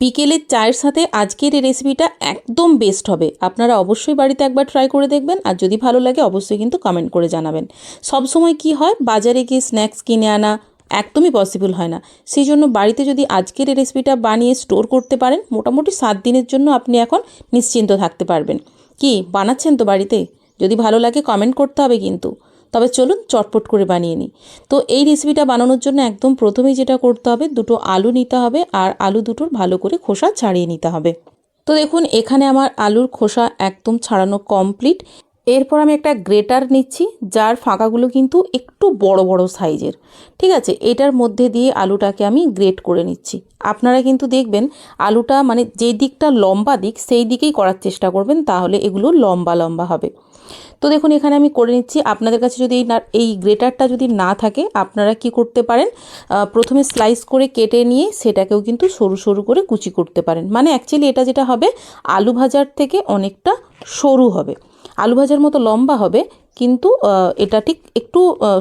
বিকেলের চায়ের সাথে আজকের এই রেসিপিটা একদম বেস্ট হবে। আপনারা অবশ্যই বাড়িতে একবার ট্রাই করে দেখবেন। আর যদি ভালো লাগে, অবশ্যই কিন্তু কমেন্ট করে জানাবেন। সব সময় কি হয়, বাজারে গিয়ে স্ন্যাক্স কিনে আনা একদমই পসিবল হয় না। সেই জন্য বাড়িতে যদি আজকের এই রেসিপিটা বানিয়ে স্টোর করতে পারেন, মোটামুটি সাত দিনের জন্য আপনি এখন নিশ্চিন্ত থাকতে পারবেন। কি, বানাচ্ছেন তো বাড়িতে? যদি ভালো লাগে কমেন্ট করতে হবে কিন্তু। তবে চলুন চটপট করে বানিয়ে নিই। তো এই রেসিপিটা বানানোর জন্য একদম প্রথমেই যেটা করতে হবে, দুটো আলু নিতে হবে আর আলু দুটোর ভালো করে খোসা ছাড়িয়ে নিতে হবে। তো দেখুন, এখানে আমার আলুর খোসা একদম ছাড়ানো কমপ্লিট এরপর আমি একটা গ্রেটার নিচ্ছি, যার ফাঁকাগুলো কিন্তু একটু বড় বড় সাইজের। ঠিক আছে, এটার মধ্যে দিয়ে আলুটাকে আমি গ্রেট করে নিচ্ছি। আপনারা কিন্তু দেখবেন, আলুটা মানে যেই দিকটা লম্বা দিক, সেই দিকেই করার চেষ্টা করবেন, তাহলে এগুলো লম্বা লম্বা হবে। তো দেখুন, এখানে আমি করে নিচ্ছি। আপনাদের কাছে যদি এই এই গ্রেটারটা যদি না থাকে, আপনারা কি করতে পারেন? প্রথমে স্লাইস করে কেটে নিয়ে সেটাকেও কিন্তু সরু সরু করে কুচি করতে পারেন। মানে অ্যাকচুয়ালি এটা যেটা হবে, আলু ভাজার থেকে অনেকটা সরু হবে। আলু ভাজার মতো লম্বা হবে, কিন্তু এটা ঠিক একটু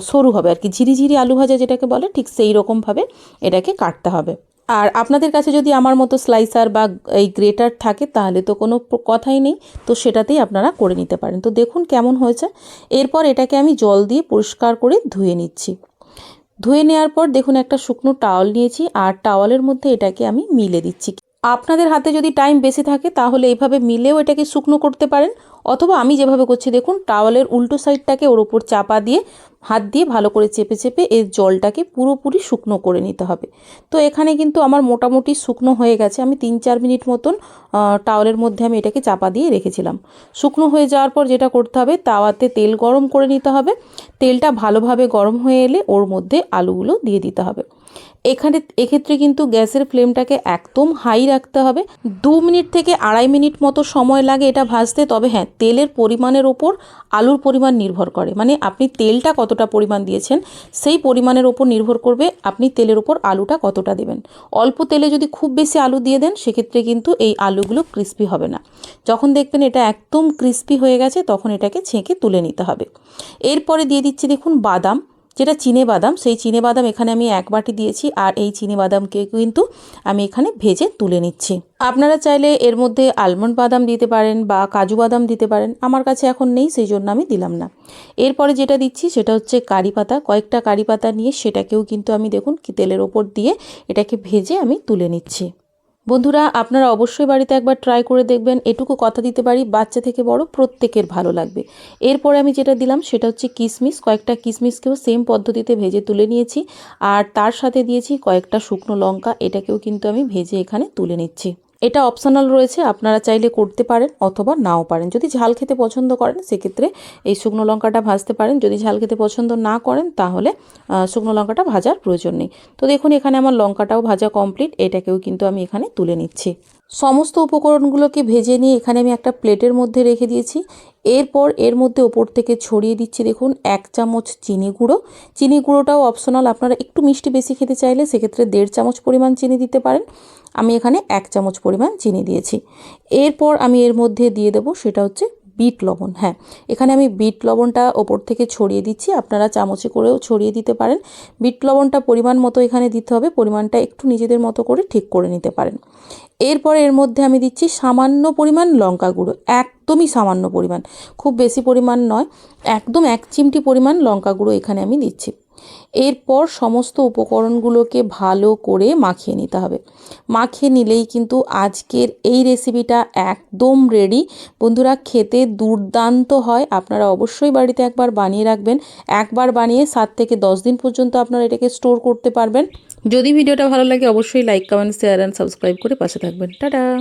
সরু হবে আর কি। ঝিরিঝিরি আলু ভাজা যেটাকে বলে, ঠিক সেই রকমভাবে এটাকে কাটতে হবে। আর আপনাদের কাছে যদি আমার মতো স্লাইসার বা এই গ্রেটার থাকে, তাহলে তো কোনো কথাই নেই। তো সেটাতেই আপনারা করে নিতে পারেন। তো দেখুন কেমন হয়েছে। এরপর এটাকে আমি জল দিয়ে পরিষ্কার করে ধুয়ে নিচ্ছি। ধুয়ে নেওয়ার পর দেখুন একটা শুকনো টাওয়াল নিয়েছি, আর টাওয়ালের মধ্যে এটাকে আমি মিলে দিচ্ছি। আপনাদের হাতে যদি টাইম বেশি থাকে, তাহলে এইভাবে মিলেও এটাকে শুকনো করতে পারেন। অথবা আমি যেভাবে করছি, দেখুন টাওয়ালের উল্টো সাইডটাকে ওর ওপর চাপা দিয়ে, হাত দিয়ে ভালো করে চেপে চেপে এর জলটাকে পুরোপুরি শুকনো করে নিতে হবে। তো এখানে কিন্তু আমার মোটামুটি শুকনো হয়ে গেছে। আমি তিন চার মিনিট মতন টাওয়ালের মধ্যে আমি এটাকে চাপা দিয়ে রেখেছিলাম। শুকনো হয়ে যাওয়ার পর যেটা করতে হবে, তাওয়াতে তেল গরম করে নিতে হবে। তেলটা ভালোভাবে গরম হয়ে এলে ওর মধ্যে আলুগুলো দিয়ে দিতে হবে। এখানে এক্ষেত্রে কিন্তু গ্যাসের ফ্লেমটাকে একদম হাই রাখতে হবে। দু মিনিট থেকে আড়াই মিনিট মতো সময় লাগে এটা ভাজতে। তবে হ্যাঁ তেলের পরিমাণের ওপর আলুর পরিমাণ নির্ভর করে। মানে আপনি তেলটা কতটা পরিমাণ দিয়েছেন, সেই পরিমাণের ওপর নির্ভর করবে আপনি তেলের ওপর আলুটা কতটা দেবেন। অল্প তেলে যদি খুব বেশি আলু দিয়ে দেন, সেক্ষেত্রে কিন্তু এই আলুগুলো ক্রিস্পি হবে না। যখন দেখবেন এটা একদম ক্রিস্পি হয়ে গেছে, তখন এটাকে ছেঁকে তুলে নিতে হবে। এরপরে দিয়ে দিচ্ছি দেখুন বাদাম। যেটা চিনে বাদাম, সেই চিনে বাদাম এখানে আমি এক বাটি দিয়েছি আর এই চিনে বাদামকে কিন্তু আমি এখানে ভেজে তুলে নিচ্ছি। আপনারা চাইলে এর মধ্যে আলমন্ড বাদাম দিতে পারেন বা কাজু বাদাম দিতে পারেন, আমার কাছে এখন নেই সেই জন্য আমি দিলাম না। এরপরে যেটা দিচ্ছি সেটা হচ্ছে কারি পাতা। কয়েকটা কারি পাতা নিয়ে সেটাকেও কিন্তু আমি দেখুন তেলের ওপর দিয়ে এটাকে ভেজে আমি তুলে নিচ্ছি। বন্ধুরা, আপনারা অবশ্যই বাড়িতে একবার ট্রাই করে দেখবেন। এটুকু কথা দিতে পারি, বাচ্চা থেকে বড় প্রত্যেকের ভালো লাগবে। এরপরে আমি যেটা দিলাম, সেটা হচ্ছে কিশমিশ কয়েকটা কিশমিশকেও সেম পদ্ধতিতে ভেজে তুলে নিয়েছি। আর তার সাথে দিয়েছি কয়েকটা শুকনো লঙ্কা। এটাকেও কিন্তু আমি ভেজে এখানে তুলে নিচ্ছি। এটা অপশনাল রয়েছে, আপনারা চাইলে করতে পারেন অথবা নাও পারেন। যদি ঝাল খেতে পছন্দ করেন, সেক্ষেত্রে এই শুকনো লঙ্কাটা ভাজতে পারেন। যদি ঝাল খেতে পছন্দ না করেন, তাহলে শুকনো লঙ্কাটা ভাজার প্রয়োজন নেই। তো দেখুন, এখানে আমার লঙ্কাটাও ভাজা কমপ্লিট এটাকেও কিন্তু আমি এখানে তুলে নিচ্ছি। সমস্ত উপকরণগুলোকে ভেজে নিয়ে এখানে আমি একটা প্লেটের মধ্যে রেখে দিয়েছি। এরপর এর মধ্যে ওপর থেকে ছড়িয়ে দিচ্ছি, দেখুন, এক চামচ চিনি গুঁড়ো। চিনি গুঁড়োটাও অপশনাল আপনারা একটু মিষ্টি বেশি খেতে চাইলে সেক্ষেত্রে দেড় চামচ পরিমাণ চিনি দিতে পারেন। আমি এখানে এক চামচ পরিমাণ চিনি দিয়েছি। এরপর আমি এর মধ্যে দিয়ে দেব, সেটা হচ্ছে বিট লবণ হ্যাঁ। এখানে আমি বিট লবণটা ওপর থেকে ছড়িয়ে দিচ্ছি, আপনারা চামচে করেও ছড়িয়ে দিতে পারেন। বিট লবণটা পরিমাণ মতো এখানে দিতে হবে, পরিমাণটা একটু নিজেদের মতো করে ঠিক করে নিতে পারেন। এরপর এর মধ্যে আমি দিচ্ছি সামান্য পরিমাণ লঙ্কা গুঁড়ো, একদমই সামান্য পরিমাণ, খুব বেশি পরিমাণ নয়, একদম এক চিমটি পরিমাণ লঙ্কা গুঁড়ো এখানে আমি দিচ্ছি। এরপর সমস্ত উপকরণগুলোকে ভালো করে মাখিয়ে নিতে হবে। মাখিয়ে নিলেই কিন্তু আজকের এই রেসিপিটা একদম রেডি বন্ধুরা, খেতে দুর্দান্ত হয়। আপনারা অবশ্যই বাড়িতে একবার বানিয়ে রাখবেন। একবার বানিয়ে সাত থেকে দশ দিন পর্যন্ত আপনারা এটাকে স্টোর করতে পারবেন। যদি ভিডিওটা ভালো লাগে, অবশ্যই like comment share and subscribe করে পাশে থাকবেন। টাটা!